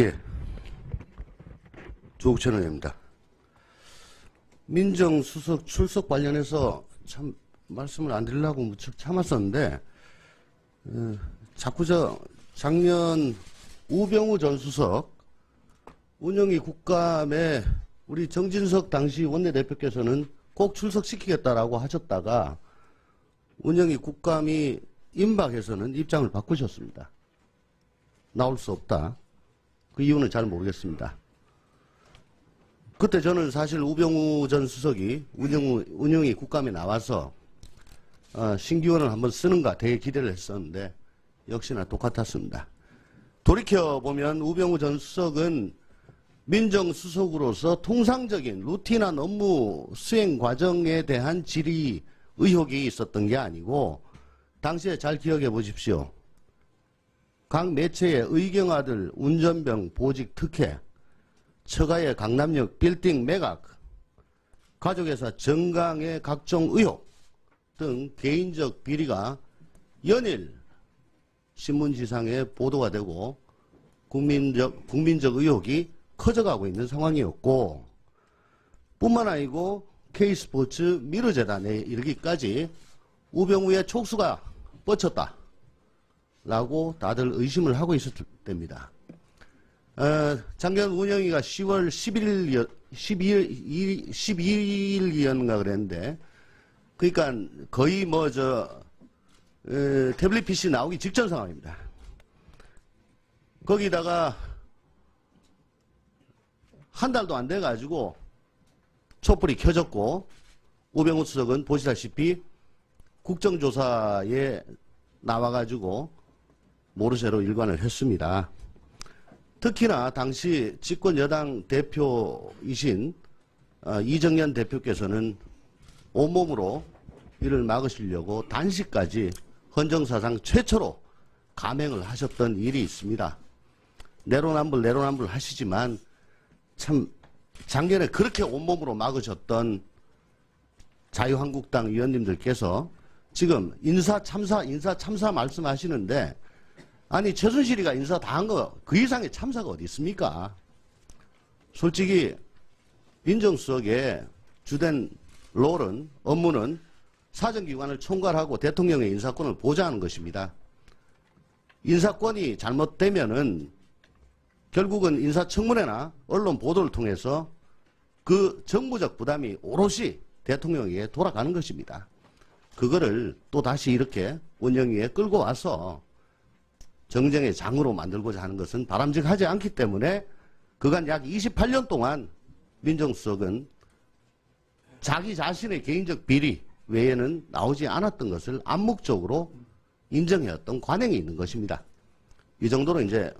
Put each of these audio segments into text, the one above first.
예. 조국천 의원입니다. 민정수석 출석 관련해서 참 말씀을 안 드리려고 무척 참았었는데, 어, 자꾸 저 작년 우병우 전 수석 운영위 국감에 우리 정진석 당시 원내대표께서는 꼭 출석시키겠다라고 하셨다가 운영위 국감이 임박해서는 입장을 바꾸셨습니다. 나올 수 없다. 그 이유는 잘 모르겠습니다. 그때 저는 사실 우병우 전 수석이 운영, 운영이 국감에 나와서 어, 신기원을 한번 쓰는가 되게 기대를 했었는데 역시나 똑같았습니다. 돌이켜보면 우병우 전 수석은 민정수석으로서 통상적인 루틴한 업무 수행 과정에 대한 질의 의혹이 있었던 게 아니고 당시에 잘 기억해 보십시오. 각 매체의 의경아들 운전병 보직 특혜, 처가의 강남역 빌딩 매각, 가족회사 정강의 각종 의혹 등 개인적 비리가 연일 신문지상에 보도가 되고 국민적, 국민적 의혹이 커져가고 있는 상황이었고 뿐만 아니고 K스포츠 미르재단에 이르기까지 우병우의 촉수가 뻗쳤다. 라고 다들 의심을 하고 있었을 때입니다. 어, 작년 운영위가 10월 11일, 12일, 12일이었는가 그랬는데, 그러니까 거의 뭐 저, 어, 태블릿 PC 나오기 직전 상황입니다. 거기다가 한 달도 안 돼가지고 촛불이 켜졌고, 우병우 수석은 보시다시피 국정조사에 나와가지고 모르쇠로 일관을 했습니다. 특히나 당시 집권 여당 대표이신 어, 이정현 대표께서는 온몸으로 이를 막으시려고 단식까지 헌정사상 최초로 감행을 하셨던 일이 있습니다. 내로남불 내로남불 하시지만 참 작년에 그렇게 온몸으로 막으셨던 자유한국당 의원님들께서 지금 인사 참사 인사 참사 말씀하시는데 아니 최순실이가 인사 다 한 거 그 이상의 참사가 어디 있습니까? 솔직히 민정수석의 주된 롤은 업무는 사정기관을 총괄하고 대통령의 인사권을 보좌하는 것입니다. 인사권이 잘못되면은 결국은 인사청문회나 언론 보도를 통해서 그 정부적 부담이 오롯이 대통령에게 돌아가는 것입니다. 그거를 또 다시 이렇게 운영위에 끌고 와서 정쟁의 장으로 만들고자 하는 것은 바람직하지 않기 때문에 그간 약 28년 동안 민정수석은 자기 자신의 개인적 비리 외에는 나오지 않았던 것을 암묵적으로 인정해왔던 관행이 있는 것입니다. 이 정도로 이제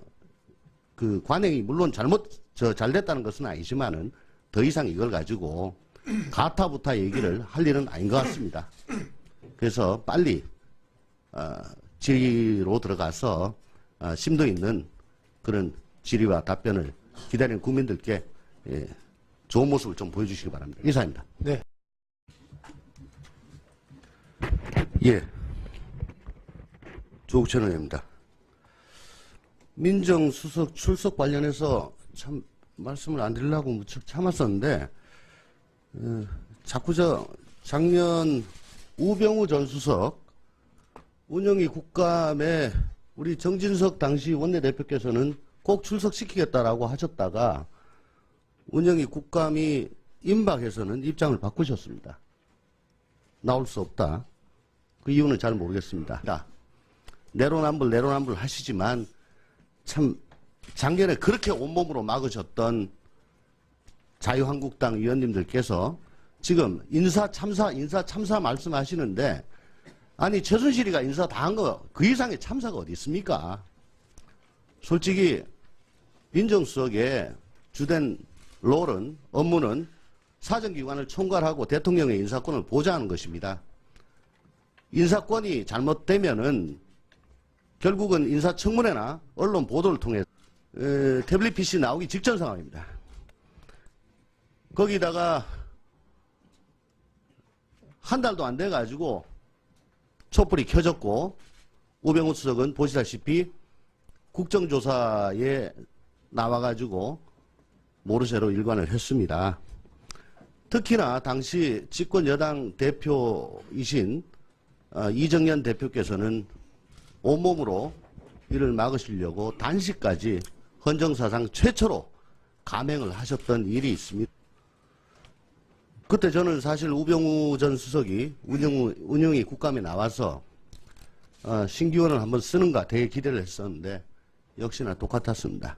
그 관행이 물론 잘못 저 잘됐다는 것은 아니지만은 더 이상 이걸 가지고 가타부타 얘기를 할 일은 아닌 것 같습니다. 그래서 빨리 어, 질의로 들어가서 어, 심도 있는 그런 질의와 답변을 기다리는 국민들께 예, 좋은 모습을 좀 보여주시기 바랍니다. 이사입니다. 네. 예. 조국천 의원입니다. 민정수석 출석 관련해서 참 말씀을 안 드리려고 무척 참았었는데, 어, 자꾸 저 작년 우병우 전 수석 운영위 국감에 우리 정진석 당시 원내대표께서는 꼭 출석시키겠다라고 하셨다가 운영위 국감이 임박해서는 입장을 바꾸셨습니다. 나올 수 없다. 그 이유는 잘 모르겠습니다. 내로남불 내로남불 하시지만 참 작년에 그렇게 온몸으로 막으셨던 자유한국당 의원님들께서 지금 인사 참사 인사 참사 말씀하시는데 아니 최순실이가 인사 다 한 거 그 이상의 참사가 어디 있습니까? 솔직히 민정수석의 주된 롤은 업무는 사정기관을 총괄하고 대통령의 인사권을 보좌하는 것입니다. 인사권이 잘못되면은 결국은 인사청문회나 언론 보도를 통해 에, 태블릿 PC 나오기 직전 상황입니다. 거기다가 한 달도 안 돼가지고 촛불이 켜졌고 우병우 수석은 보시다시피 국정조사에 나와가지고 모르쇠로 일관을 했습니다. 특히나 당시 집권 여당 대표이신 어, 이정현 대표께서는 온몸으로 이를 막으시려고 단식까지 헌정사상 최초로 감행을 하셨던 일이 있습니다. 그때 저는 사실 우병우 전 수석이 운영, 운영이 국감에 나와서 어, 신기원을 한번 쓰는가 되게 기대를 했었는데 역시나 똑같았습니다.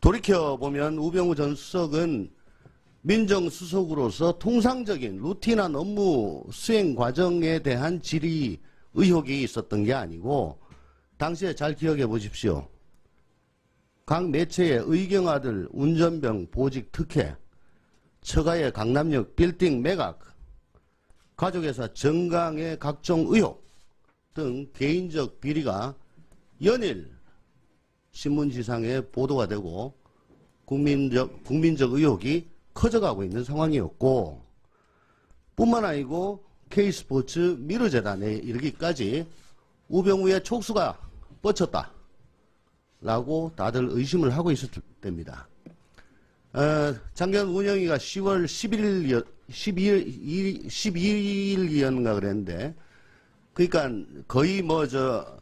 돌이켜보면 우병우 전 수석은 민정수석으로서 통상적인 루틴한 업무 수행 과정에 대한 질의 의혹이 있었던 게 아니고 당시에 잘 기억해 보십시오. 각 매체의 의경아들 운전병 보직 특혜, 처가의 강남역 빌딩 매각, 가족회사 정강의 각종 의혹 등 개인적 비리가 연일 신문지상에 보도가 되고 국민적, 국민적 의혹이 커져가고 있는 상황이었고 뿐만 아니고 K스포츠 미르재단에 이르기까지 우병우의 촉수가 뻗쳤다. 라고 다들 의심을 하고 있었을 때입니다. 어, 작년 운영위가 10월 11일, 12일, 12일이었는가 그랬는데, 그러니까 거의 뭐 저